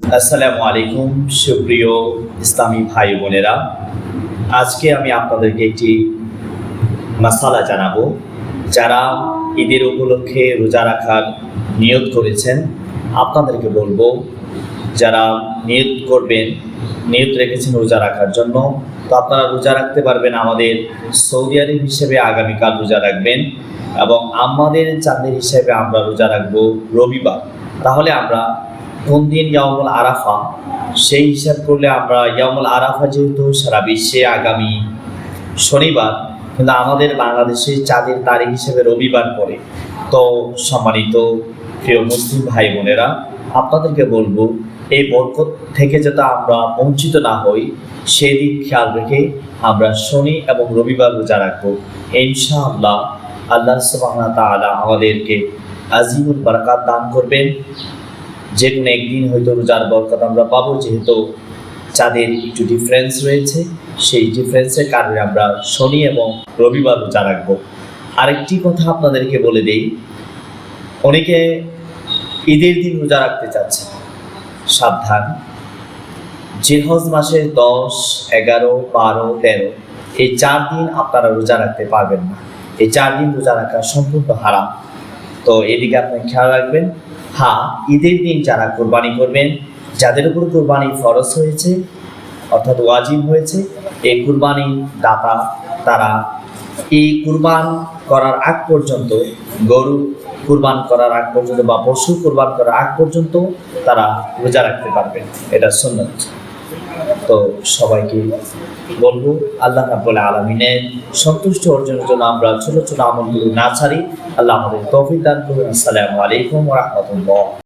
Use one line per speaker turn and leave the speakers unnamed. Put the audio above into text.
আসসালামু আলাইকুম, সুপ্রিয় ইসলামী ভাই বোনেরা। আজকে আমি আপনাদেরকে একটি মাসালা জানাব, যারা ঈদের উপলক্ষে রোজা রাখার নিয়ত করেছেন। আপনাদেরকে বলব, যারা নিয়ত করবেন, নিয়ত রেখেছেন রোজা রাখার জন্য, তো আপনারা রোজা রাখতে পারবেন আমাদের সৌদি আরব হিসেবে আগামীকাল রোজা রাখবেন এবং আমাদের চাঁদের হিসেবে আমরা রোজা রাখব রবিবার। তাহলে আমরা কোন দিন ইয়ামুল আরাফা? সেই হিসাব করলে আমরা ইয়ামুল আরাফা যেহেতু সারা বিশ্বে আগামী শনিবার, কিন্তু আমাদের বাংলাদেশে চাঁদের তারিখ হিসেবে রবিবার পড়ে। তো সম্মানিত প্রিয় মুসলিম ভাই বোনেরা, আপনাদেরকে বলব, এই বরকত থেকে যাতে আমরা বঞ্চিত না হই সেদিক খেয়াল রেখে আমরা শনি এবং রবিবার রোজা রাখব। ইনশাআল্লাহ আল্লাহ তাআলা আমাদেরকে আজিমুল বারাকাত দান করবেন। যে কোনো একদিন হয়তো রোজার বরকত আমরা পাবো, যেহেতু চাঁদের একটু ডিফারেন্স রয়েছে। সেই ডিফারেন্সের কারণে আমরা শনি এবং রবিবার রোজা রাখব। আরেকটি কথা আপনাদেরকে বলে দেই, অনেকে ঈদের দিন রোজা রাখতে চাচ্ছে সাবধান। জিহজ মাসের দশ, এগারো, বারো, তেরো, এই চার দিন আপনারা রোজা রাখতে পারবেন না। এই চার দিন রোজা রাখা সম্পূর্ণ হারাম। তো এদিকে আপনি খেয়াল রাখবেন হ্যাঁ ঈদের দিন যারা কোরবানি করবেন, যাদের উপর কোরবানি ফরজ হয়েছে, অর্থাৎ ওয়াজিব হয়েছে, এই কুরবানি দাতা, তারা এই কুরবান করার আগ পর্যন্ত, গরু কুরবান করার আগ পর্যন্ত বা পশু কুরবান করার আগ পর্যন্ত তারা রোজা রাখতে পারবেন। এটা সুন্নত। তো সবাইকে বলব, আল্লাহ রাবুল আলমিনের সন্তুষ্ট অর্জনের জন্য আমরা ছোট ছোট আমলগুলো না ছাড়ি, আল্লাহ আমাদের তৌফিক দান করুন। আসসালামু আলাইকুম রাহমাতুল্লাহ।